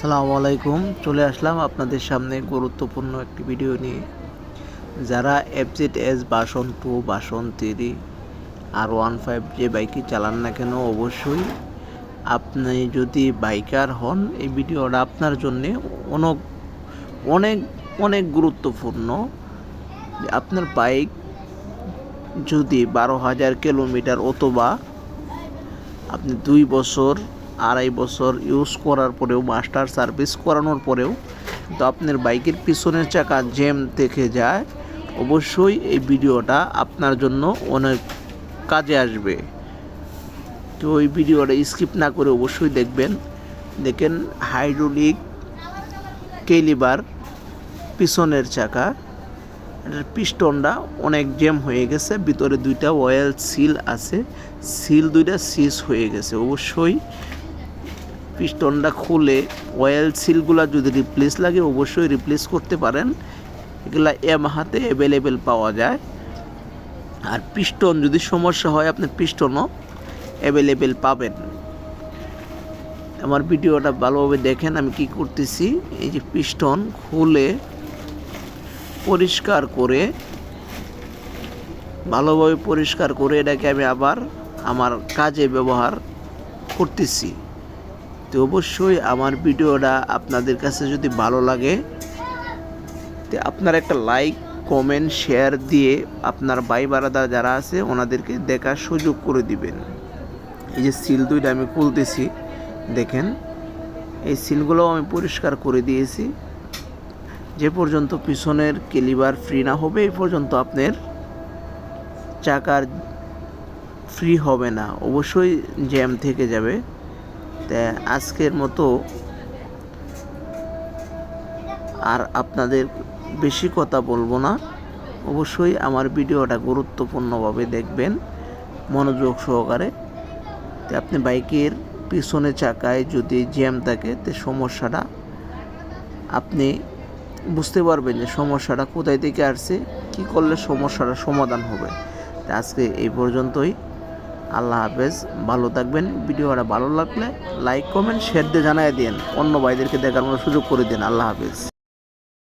আসসালামু আলাইকুম। চলে আসলাম আপনাদের সামনে গুরুত্বপূর্ণ একটি ভিডিও নিয়ে। যারা FZ S version two, version three R one five যে বাইকই চালান না কেন, অবশ্যই আপনি যদি বাইকার হন, এই ভিডিওটা আপনার জন্যে অনেক অনেক অনেক গুরুত্বপূর্ণ। আপনার বাইক যদি বারো হাজার কিলোমিটার অথবা আপনি দুই বছর আড়াই বছর ইউজ করার পরেও মাস্টার সার্ভিস করানোর পরেও কিন্তু আপনার বাইকের পিছনের চাকা জ্যাম থেকে যায়, অবশ্যই এই ভিডিওটা আপনার জন্য অনেক কাজে আসবে। তো ওই ভিডিওটা স্কিপ না করে অবশ্যই দেখবেন। দেখেন হাইড্রোলিক কেলিবার পিছনের চাকা। এটার পিস্টনটা অনেক জ্যাম হয়ে গেছে, ভিতরে দুইটা অয়েল সিল আছে সিল দুইটা সিজ হয়ে গেছে। অবশ্যই পিস্টনটা খুলে অয়েল সিলগুলো যদি রিপ্লেস লাগে, অবশ্যই রিপ্লেস করতে পারেন। এগুলা এমাহাতে অ্যাভেলেবেল পাওয়া যায়। আর পিস্টন যদি সমস্যা হয়, আপনি পিস্টনও অ্যাভেলেবেল পাবেন। আমার ভিডিওটা ভালোভাবে দেখেন, আমি কি করতেছি? এই যে পিস্টন খুলে পরিষ্কার করে, ভালোভাবে পরিষ্কার করে এটাকে আমি আবার আমার কাজে ব্যবহার করতেছি। তো অবশ্যই আমার ভিডিওটা আপনাদের কাছে যদি ভালো লাগে, তো আপনারা একটা লাইক কমেন্ট শেয়ার দিয়ে আপনার ভাই বারাদা যারা আছে, ওনাদেরকে দেখার সুযোগ করে দিবেন। এই যে সিল দুইটা আমি খুলতেছি, দেখেন। এই সিলগুলো আমি পরিষ্কার করে দিয়েছি। যে পর্যন্ত পিছনের কেলিবার ফ্রি না হবে, এই পর্যন্ত আপনার চাকার ফ্রি হবে না। অবশ্যই জ্যাম থেকে যাবে। আজকের মতো। আর আপনাদের বেশি কথা বলব না। অবশ্যই আমার ভিডিওটা গুরুত্বপূর্ণভাবে দেখবেন মনোযোগ সহকারে। আপনি বাইকের পিছনে চাকায় যদি জ্যাম থাকে, তে সমস্যাটা আপনি বুঝতে পারবেন যে সমস্যাটা কোথায় থেকে আসছে, কি করলে সমস্যাটা সমাধান হবে। আজকে এই পর্যন্তই। আল্লাহ হাফেজ, ভালো থাকবেন। ভিডিওটা ভালো লাগলে লাইক কমেন্ট শেয়ার দিয়ে জানাই দিন অন্য ভাইদেরকে দেখার সুযোগ করে দিন। আল্লাহ হাফেজ।